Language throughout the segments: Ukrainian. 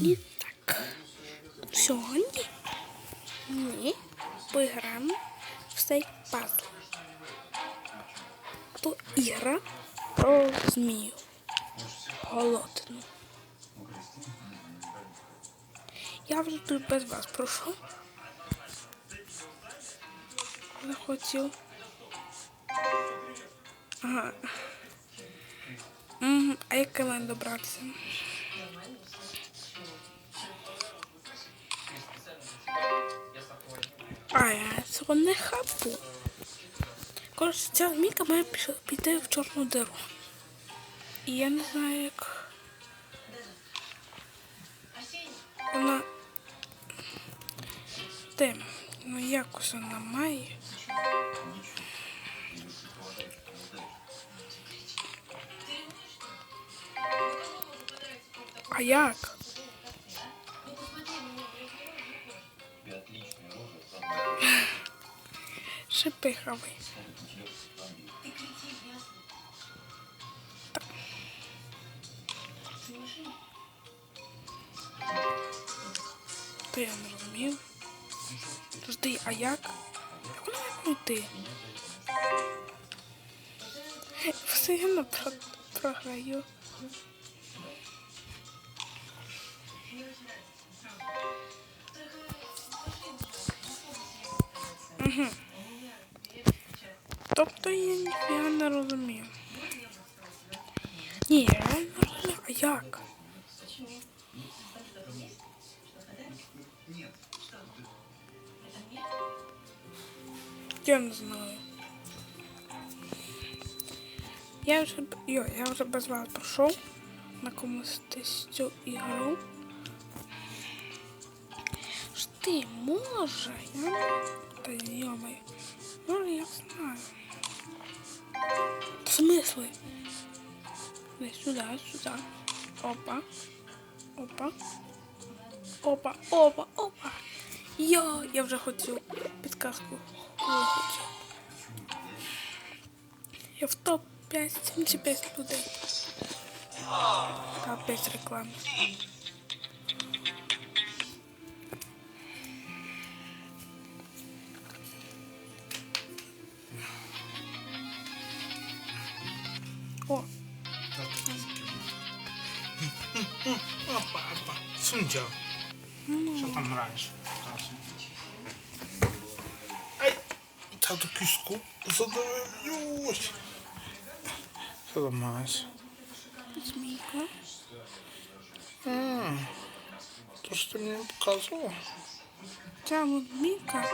І так. Сьогодні ми поіграємо в цей пазл. То ігра про змію. Голодну. Я вже тут без вас. Не хотів. Ага. А як мене добратися? А я цього не хапу. Коротше, ця змійка має піти в чорну диру. І я не знаю, як. Вона. Де? Ну якось вона має. А як? Шипиховий. То я не розумію. Жди, а як? Як має пройти? Все одно про- програю. Угу. Тобто я ніфіга не розумію. Ні, я реально розумію. А як? Я не знаю. Я вже, йо, я вже без вас пройшов на комусь цю ігру. Ж ти може? Я не... Та йомай. Може, я знаю. В смысле? Не сюда, сюда. Опа. Опа. Опа, опа, опа. Йо, я вже хотів підказку. Я хотів. Я в топ 5 75 людей. Та опять реклама. О, Опа, опа. Суньте. Що там граєш? Ай! Та до кишку задавлюсь. Маєш? змійка. А, то що ти мені показував? Ця от змійка.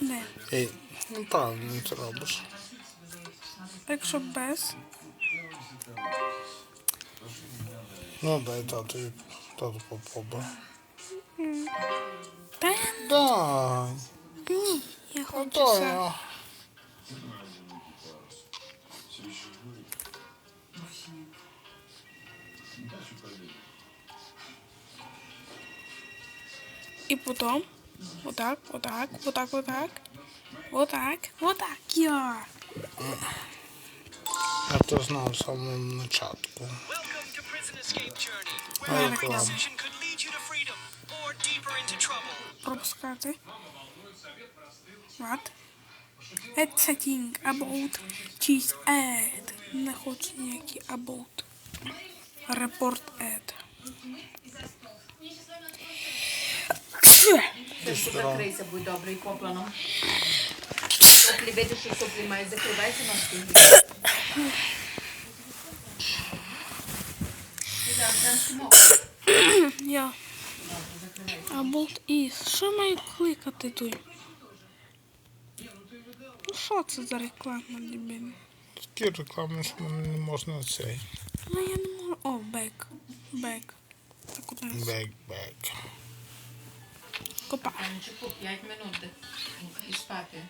Не. Ей, неправильно ти робиш. А Якщо без, Ну, дай тату, тату попробуй. та я Дай, ні, я а хочу дай. це. а. І потім отак, отак, отак, отак. Отак, отак, я. Я то знав в самому початку. Welcome to Prison Escape Journey, Ай, where every клас. decision could lead you to freedom or deeper into trouble. Пропускати. What? Add setting about cheese add. Не хочу ніякі about. Report add. Закрийся, будь добрий, копланом. Соплі, видиш, що соплі мають, закривайся на стіні. Я. About is. Що маю кликати тут? Ну що це за реклама для мене? Такі реклами, що мене не можна цей. Ну я не можу. О, бек. Бек. Так у нас. Бек, бек. Копа. Анчику, 5 минут і спати.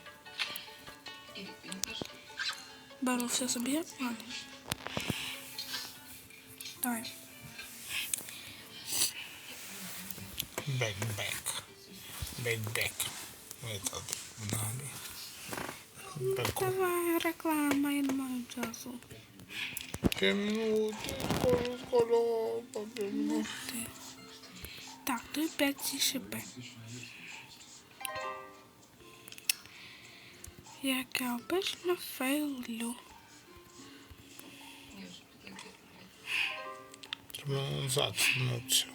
Беру все собі. Ладно. Давай. Бэк-бек. Бэк-бек. Бэк. Давай, реклама, я не часу. Минути, коло, коло, минути. Так, тут 5 шипи. Як я обично фейлю. Треба назад вернутися.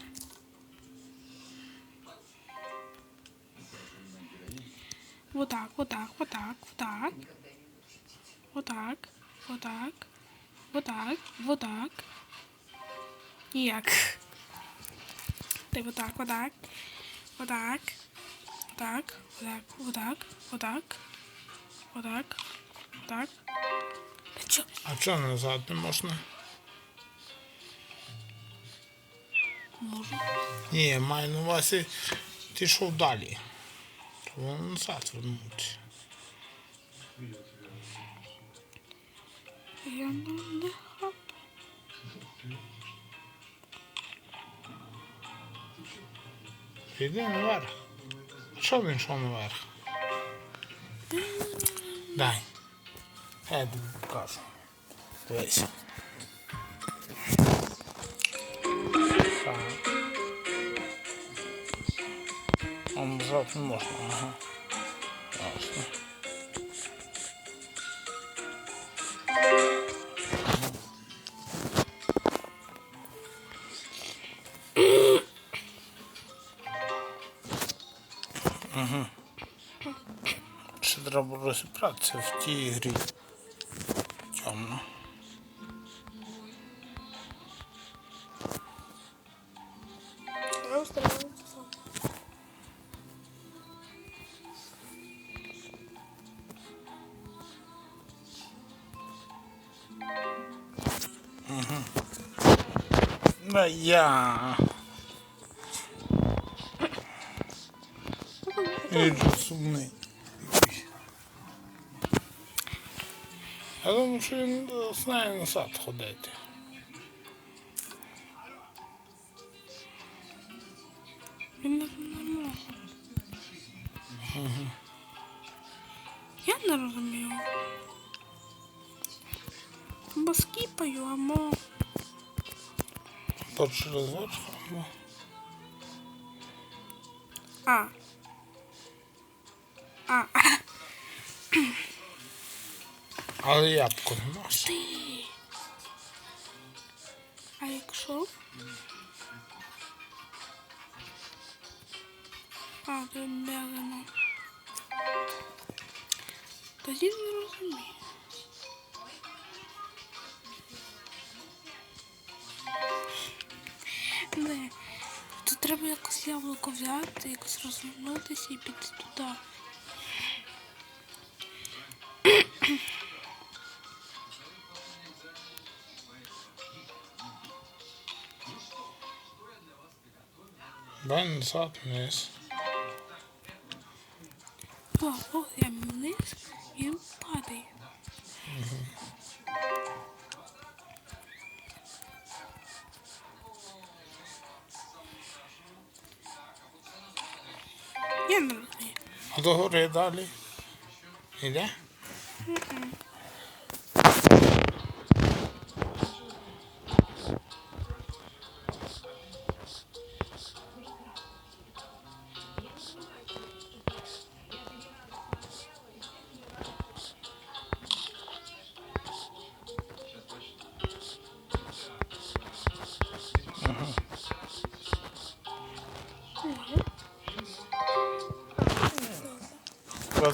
Вот так, вот так, вот так, вот так. Вот так, вот так, вот так, вот так. Ніяк. Ти вот так, вот так, вот так, вот так, вот так, вот так, вот так, вот так, так. А чого назад не можна? Можу. Ні, маю на увазі, ти йшов далі. Треба назад вернутися. Я не, хап. Іди наверх. Що він йшов наверх? Bem, é de quase. É Dois. Vamos ao que mostra. É? Mostra. Mm-hmm. треба розібратися в тій грі. Темно. Да я... Иду сумный. хочу з нею на сад ходити. Ага. Я не розумію. Бо скіпаю, амо. То через очко, амо. А. А. Але ябко не. Ти. А якщо? А, тут медленно. Тоді не розумію. Не. Тут треба якось яблуко взяти, якось розвернутися і піти туди. Vem sa att Vansatmies. Varoämnes gympade. Mm -hmm. Genrötning. Och då hur är det? Är det? Mm -mm.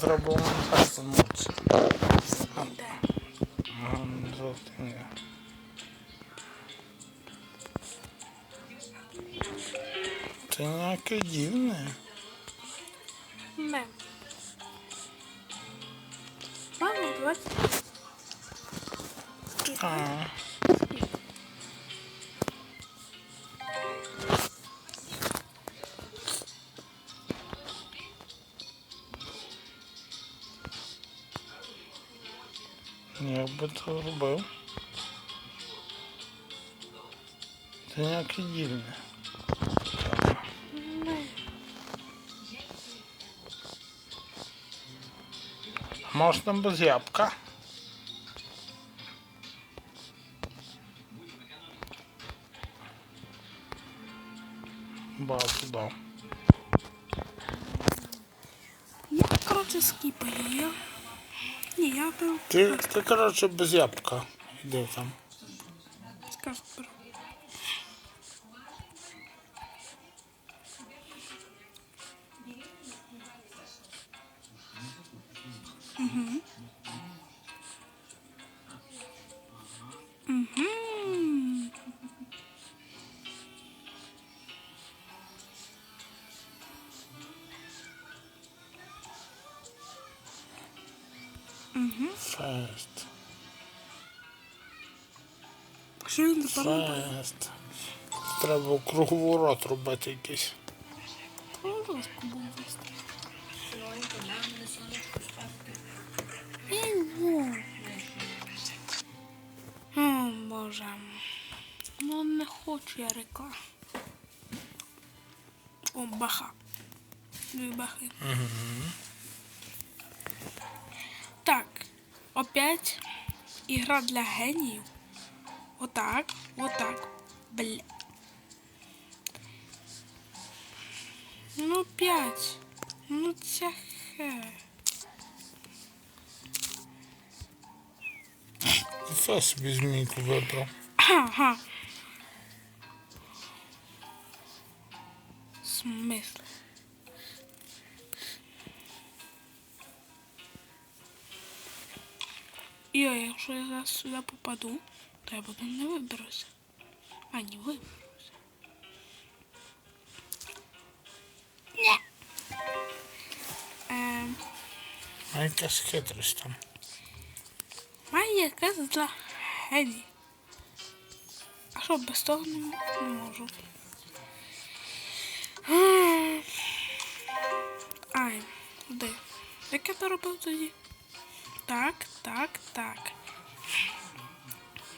зробили першу ніч. Жовтий. Це ніяке дивне. Як би це робив? Це ніяке дивне. Можна без ябка. Багато дав. Я, коротше, скіпаю. Ні, я беру. Ти, ти коротше, без ябка. Іди там. Скажу, Фест. Що він тепер робить? Фест. Треба круговорот робити якийсь. Спати. О, Боже. Ну не хочу я река. О, баха. Дві бахи. Так. Опять ігра для геніїв. Отак, отак. Бля. Ну, п'ять. Ну, це хе. Фест собі змійку вибрав. Ага. Смисл. Йой, якщо я зараз сюди попаду, то я потім не виберуся. А, не виберуся. Ні. Ем, А якась хитрість там. має якась для геній. А що, без того не, можу. Ай, куди? Як я то робив тоді? Так, так, так.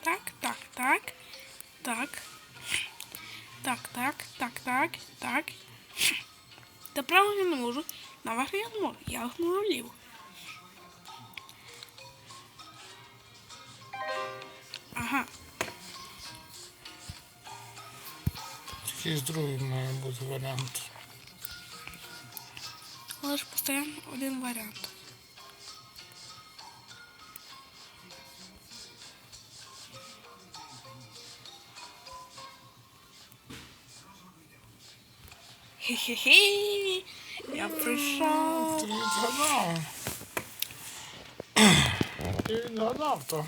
Так, так, так. Так. Так, так, так, так, так. Та право я не можу. Наверх я не можу. Я можу вліво. Ага. Якийсь другий має бути варіант. Але ж постійно один варіант. Хе-хе-хе. Я прийшов. Ти відгадав. Ти відгадав то.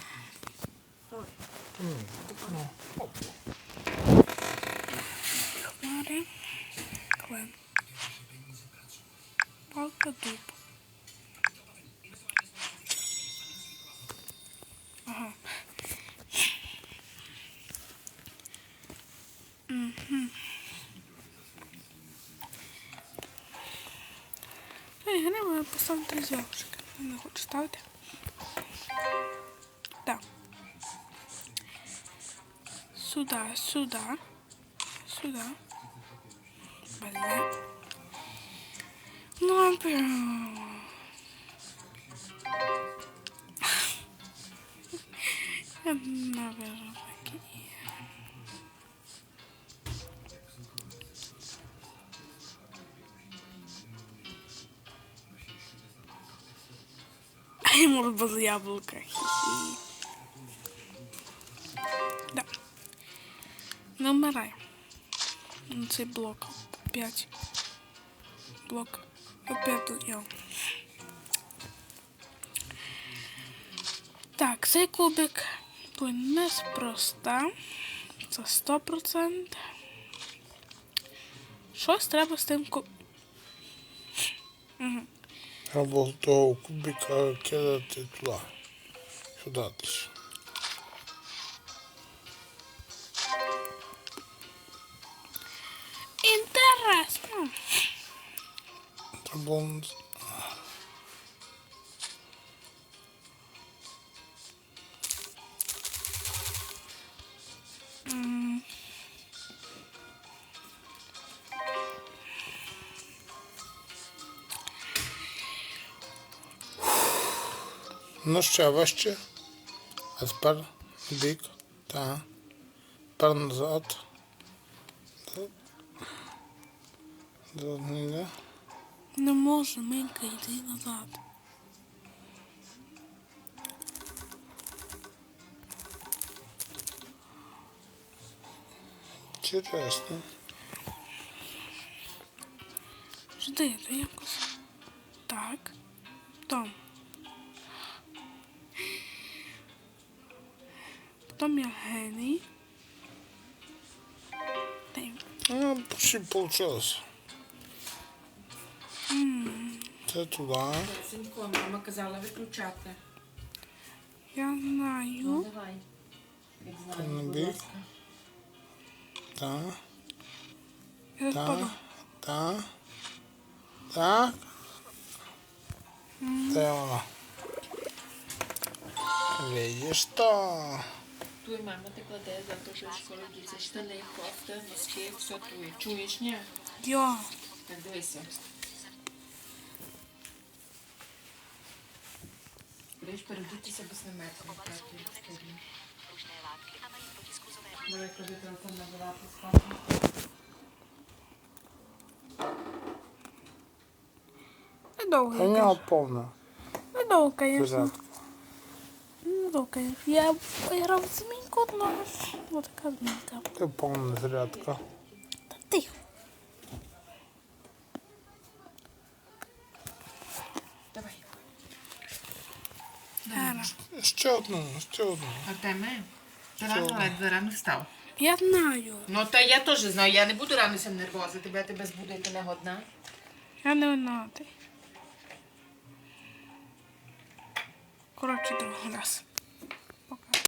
Хмари. Клен. Палка дуб. Ага. Мгм. Ей, я не маю поставити зйомчик. Не хочу ставити. Так. Сюда, сюда. Сюда. Бля. Ну, прям. Я навижу я без яблука. Да. Не вмирай. Ну, Цей блок. П'ять. Блок. Опять тут я. Так, цей кубик буде неспроста. Це 100%. Щось треба з тим куб... Угу. já voltou ao Kubica, que era titular. Saudades. Enterras. Tá bom. Ну ще вище. А тепер бік. Так. Тепер назад. Не можу, Минька, йди назад. Інтересно. Жди, то якось. Так. Потом. Потом я геній. Дай. Ну, почти получилось. Це туди. Синько, мама казала виключати. Я Ну, знаю. давай. Як На знаю, будь ласка. Так, Я так, так. Так. Це вона. Видиш то. Туй, мама, ти кладе за те, що скоро діться штани, кофта, носки, все тує. Чуєш, ні? Я. Так дивися. Будеш передутися без намету. Давай клади телефон на вилапу спати. Недовго. У я нього кажу. повна Недовго, конечно. Конечно. Я грав з Миньку одного. Вот така змінка. Це повна зарядка. Та тихо. Давай. Ще одну, ще одну. Артеме, ти рано ледве рано встав. Я знаю. Ну, та я теж знаю, я не буду рано сам нервозити, тебе тебе збудити не годна. Я не винуватий. Коротше, другий раз.